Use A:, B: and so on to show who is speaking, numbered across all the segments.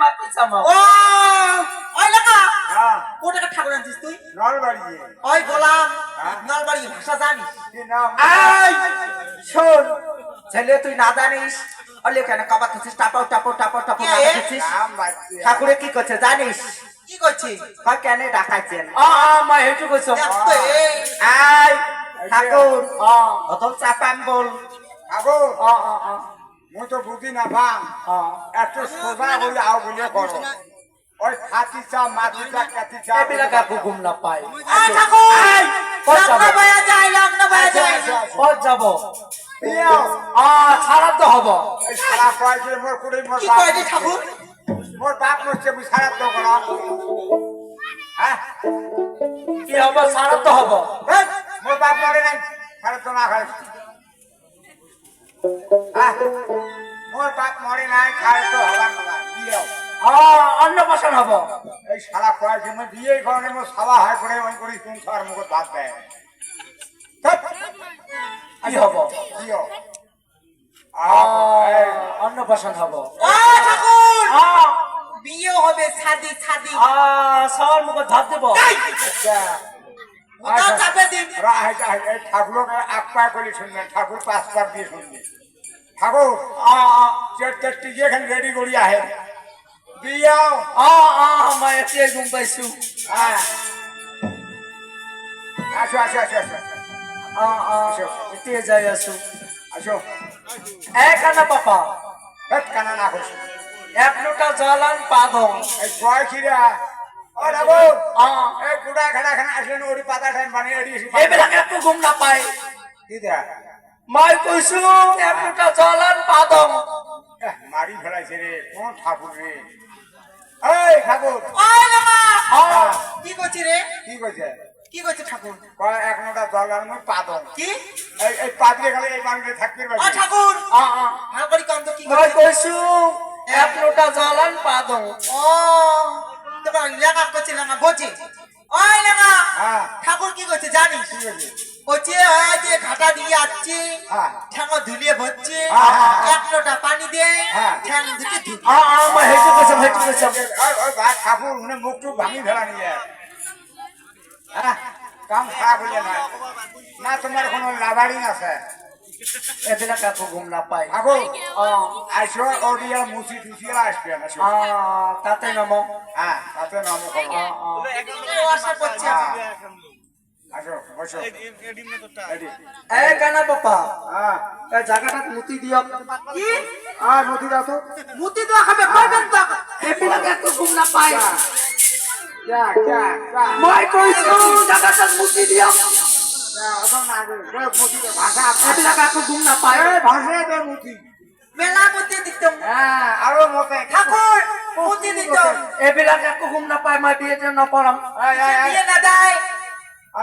A: মাটি চামা
B: ও ওই লেখা।
C: হ্যাঁ।
B: টাকা ঠাকুর আনছিস তুই?
C: নলবাড়ি
B: ওই গোলাম
C: হ্যাঁ?
B: নলবাড়ি ভাষা জানিস?
C: কি নাম?
B: এই শোন ছেলে তুই না জানিস? অলে কেন কাবা খাচ্ছিস টাপাও টাপাও টাপাও টাপাও খাচ্ছিস ঠাকুরে কি করছে জানিস?
A: কি করছি
B: হয় কেন ডাকাইছেন
A: আ আ মা হেটু কইছো
B: এই। ঠাকুর চাপাম বল।
C: ঠাকুর। মুই তো বুঝি না
A: আ।
C: এত সোজা হয়ে আও বলে করো। ওই খাতি চা মাটি চা কাতি চা
A: এবিলাক আকো ঘুম না পায়।
B: ওই ঠাকুর।
A: কই
B: লগ্ন
A: যাব?
B: বয়া যায় লগ্ন বয়া যায়।
A: কই যাব। আ ছাড়া তো হব।
C: সারা কয় যে মোর কুড়ি মোর
B: কি কয় রে ঠাকুর?
C: মোর বাপ মরছে মুই সারা তো করো। হ্যাঁ?
A: কি হব? ছাড়া তো হব।
C: মোর বাপ মরে নাই সারা তো না হ্যাঁ মোর বাপ মরে নাই খায় তো হবার না দিও
A: আ অন্য বসন হব।
C: এই সারা কয় যে মই বিয়ে করে মোর সাবা হয় করে ওই করি কোন সার মুখ ভাত দেয়?
A: কি হব?
C: দিও।
A: আ
C: আ
A: অন্য বসন হব।
B: ও ঠাকুর!
A: আ
B: বিয়ে হবে ছাদি ছাদি
A: সবার মুখে ভাত দেব।
C: আচ্ছা ঠাকুরকে এক পায় করে শুনবেন ঠাকুর পাঁচ পাক দিয়ে শুনবেন ঠাকুর চেটটি যেখানে রেডি করি আহে দিয়াও
A: আ আ মা এতে ঘুম পাইছু।
C: হ্যাঁ। আসো আসো আসো আসো।
A: আ আ এতে যাই আছো
C: আসো।
A: এক আনা পাপা।
C: হেট কানা না
A: এক লোটা জল আন পা দং
C: এই কয় খিরা
A: ঘুম নাপায়
C: কি দেয়া
A: মই কৈছো এক লোটা জল আন
C: এহ, মারি ফেলাইছে রে কোন ঠাকুর রে এই ঠাকুর
B: কি করছি রে
C: কি কইছে
B: কি করছে ঠাকুর
C: কয় এক নোটা জল আর মই পাদন
B: কি
C: এই এই গেলে এই বাংলায় থাকতে পারবে
B: ঠাকুর
A: আ আ
B: হ্যাঁ করি কম তো কি করছে
A: কৈছো এক লোটা জল আন পা দং
B: ও তোমার লেখা করছে লেখা বোঝে ওই লেখা
C: হ্যাঁ।
B: ঠাকুর কি করছে জানিস?
C: আছে
B: ওই যে ঘাটা দিয়ে আসছে
C: হ্যাঁ।
B: ঠ্যাঙ ধুলিয়ে ভরছে
C: হ্যাঁ, হ্যাঁ, হ্যাঁ।
B: এক লোটা পানি দিয়ে
C: হ্যাঁ।
B: ঠ্যাং
C: ভাই ঠাকুর মানে মুখ টুক ভাঙি ফেলা নিয়ে হ্যাঁ কাম খারাপ না। না তোমার কোনো লাভারিং আছে
A: এইবিলাক একো ঘুম নাপায়।
C: ঠাকুর
A: আ
C: আইসো ওডিয়া মুসি টুসিয়া আসবে না
A: তাতে নম।
C: হ্যাঁ তাতে নাম।
B: আশা করছে
C: আসো
A: এ কানা পাপা। এই জায়গাটাত মুতি দিয়ক।
B: কি?
C: আর দাও তো।
B: মুতি দেওয়া খাবে কয়বেন তো
A: ঘুম
C: যা যা
A: মই কৈছো জায়গাটাত মুতি দিয়ক।
B: মেলা মুতি দিতাম
C: হ্যাঁ আরও মতে
B: ঠাকুর মুতি দিতাম
A: এইবিলাক একো ঘুম নাপায় মই
B: বিয়ে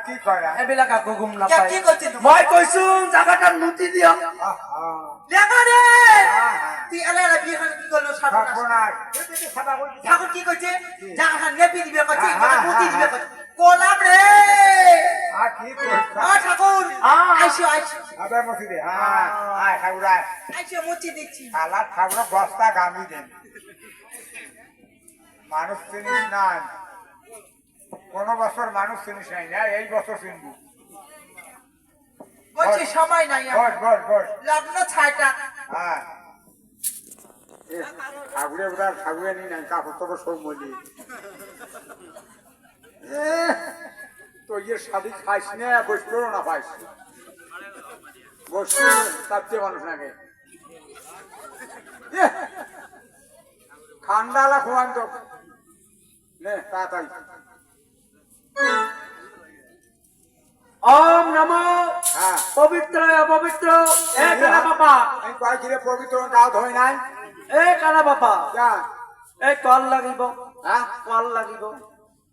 C: কি কয়
A: এইবিলাক একো ঘুম নাপায়? মই কৈছো জায়গাটাত মুতি দিয়ক
C: হ্যাঁ, হ্যাঁ।
B: কি করল সর্বনাশ
C: সর্বনাশ এই যে সাদা বলছি
B: ঠাকুর কি করছে জায়গা নেপি দিবে করছে
C: হ্যাঁ,
B: মানে
C: হ্যাঁ,
B: মুতি দিবে
C: হ্যাঁ।
B: করছে রে।
C: কি করছ?
B: ঠাকুর।
C: আবে মতি দে হ্যাঁ আয়।
B: আইসো দিচ্ছি
C: শালা ঠাকুর বস্তা গামি দেন। মানুষ চিনিস নাই কোন বছর মানুষ চিনিস নাই। না এই বছর চিনবু।
B: বলছি সময় নাই।
C: বস বস বস।
B: লগ্ন ছাইটা
C: হ্যাঁ ঠাকুরে ঠাকুরে নি নাই কাপড় টাপড় সব মলি এ, তো ইয়ে শাদি খাইস না বসল না পাইস বসল তার চেয়ে মানুষ লাগে এ, ঠান্ডালা খোয়ান তো। নে তাড়াতাড়ি।
A: ওম নমো
C: হ্যাঁ।
A: পবিত্র অপবিত্র এ কানা বাবা।
C: আমি কয় কিরে পবিত্র গাও ধই নাই?
A: এ কানা বাবা।
C: যা।
A: এই কল লাগিব।
C: হ্যাঁ?
A: কল লাগিব।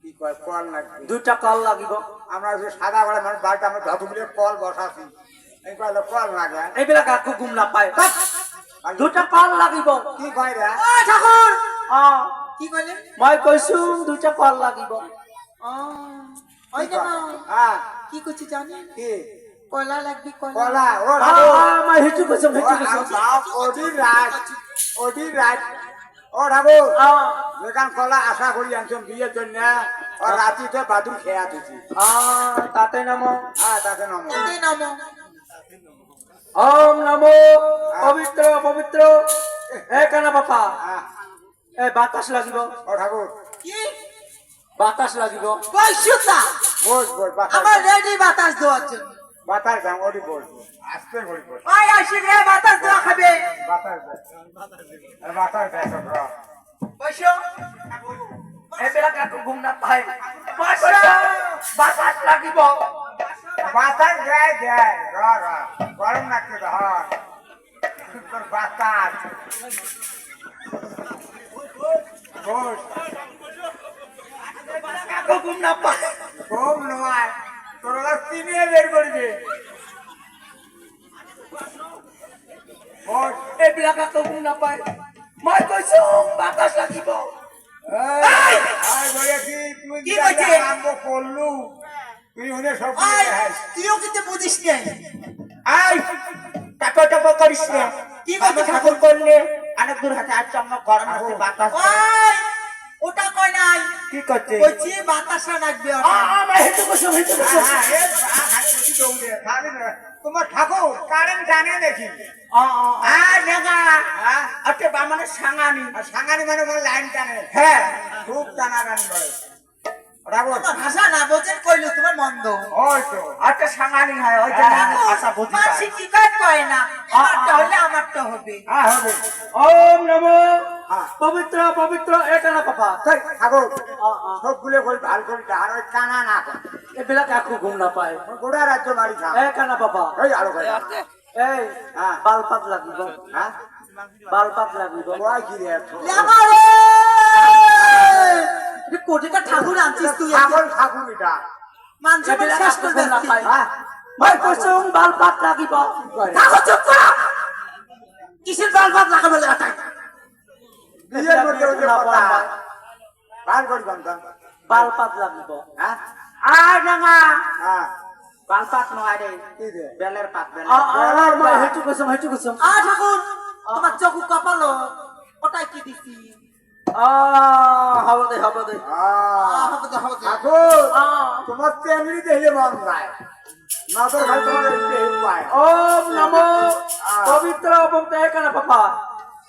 C: কি কয় কল লাগবে?
A: দুটা কল লাগিব।
C: আমরা যে সাদা করে মানুষ বাড়িতে আমরা ধতু মিলে কল বসাছি। এই কয়লে কল লাগে।
A: এইবিলাক একো ঘুম নাপায়। দুটা কল লাগিব।
C: কি কয় রে?
B: ও ঠাকুর!
A: অ।
B: কি কইলে?
A: মই কৈছো দুটা কল লাগিব।
B: ও ওই না
C: কয়? হ্যাঁ
B: কি করছে জানেন
C: কি?
B: কলা লাগবে কলা।
C: ও
A: আ,
C: ঠাকুর
A: আ, মই সেইটো কৈছো
C: ও,
A: সেইটো
C: আ,
A: কৈছো।
C: বাপ, ওদিন রাত ওদিন রাত ও ঠাকুর যেখান কলা আশা করি আনছেন বিয়ের জন্য আর রাতিতে বাদুর খেয়া দিছি
A: আ তাতে নমো
C: হ্যাঁ তাকে নমো
B: নমো
A: ওম নমো পবিত্র পবিত্র এ কানা বাপা
C: হ্যাঁ
A: এ বাতাস লাগিব
C: ও ঠাকুর
B: কি
A: বাতাস লাগিব
B: কইছুতা
C: বস বস বাতাস
B: আমার রেডি বাতাস দেওয়ার জন্য
C: বাতাস দাম ওটি বস আস্তে করে বস
B: ওই আসি রে বাতাস দেওয়া খাবে
C: বাতাস এ বাতাস
B: কইছো
A: এবেলা কাকু ঘুম না বাসা। বাতাস লাগিব।
C: বাতাস দেয় দেয়। র র। গরম তো হ্যাঁ তোর বাতাস। বস।
A: কাকু ঘুম না
C: নয়। তোর ওরা চিনিয়ে বের করবে বস।
A: এবেলা কাকু ঘুম না মই কৈছো বাতাস লাগিব।
B: কি
C: করলু তুই ওদের সব।
B: তুইও কিন্তু বুঝিস
A: আই করিস না?
B: কি করছিস?
A: ঠাকুর করলে অনেক দূর হাতে আর চমক গরম বাতাস
B: ওটা কই নাই।
A: কি করছে
B: কইছি বাতাসা লাগবে
A: আমার হেতু হেতু
C: হ্যাঁ, দৌড়ে, খালি না। তোমার ঠাকুর কারেন্ট জানে দেখি। হ্যাঁ?
A: সাঙানি।
C: মানে মানে লাইন টানে।
A: হ্যাঁ।
C: খুব টানা টানি করে
B: ভাষা না বোঝেন কইলো তোমার মন্দ।
C: ওই তো।
A: সাঙানি হয় ওই ভাষা বুঝি পাই।
B: কি কয় না? আমারটা হলে আমারটা হবে।
C: হ্যাঁ হবে।
A: ওম নমো
C: হ্যাঁ।
A: পবিত্র পবিত্র একানা পাপা
C: তাই, ঠাকুর সবগুলো করে ভালো করে ডান ওই কানা না করে
A: এবেলা কাকু ঘুম না পায়
C: গোড়া রাজ্য মারি খা
A: একানা পাপা
C: ওই আলো করে
A: এই
C: হ্যাঁ।
A: বালপাত লাগিব।
C: হ্যাঁ?
A: বালপাত লাগিব।
C: ওই কি রে
B: কোটিটা ঠাকুর আনছিস তুই
C: ছাগল ঠাকুর এটা
A: এবেলা
B: শেষ
A: কাকু
B: করে
A: ঘুম না পায়
C: হ্যাঁ।
A: মই কৈছো বালপাত লাগিব।
C: করে?
A: কাকু চুপ কর। কিসের বালপাত লাগাবে লাগাই
C: বিয়ের মধ্যে যে কথা ভালো করি বান্ধব
A: বালপাত লাগিব
C: হ্যাঁ
A: আর ডাঙা
C: হ্যাঁ
A: বালপাত নহয় রে
C: কি রে
A: বেলের পাত বেলের
C: আ, আ, আ,
A: মই
C: আ।
A: হেতু কৈছো
B: আ ঠাকুর তোমার চকু কপালো ওটাই কি দিছি
C: তোমার তেমনি দেখলে মন যায় ভাই তোমার
A: ওম নমো পবিত্র পাপা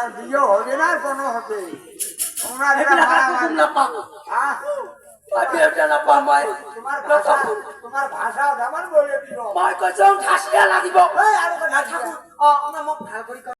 C: ওটা বিয়ে হবে না কোনো হবে। তোমরা
A: না পাও
C: হ্যাঁ? তোমার ভাষা ভাষা বলে দিও
A: মই কৈছো ঠাসিয়া লাগিব
C: ঐ আৰু কথা
B: অ ভালো করি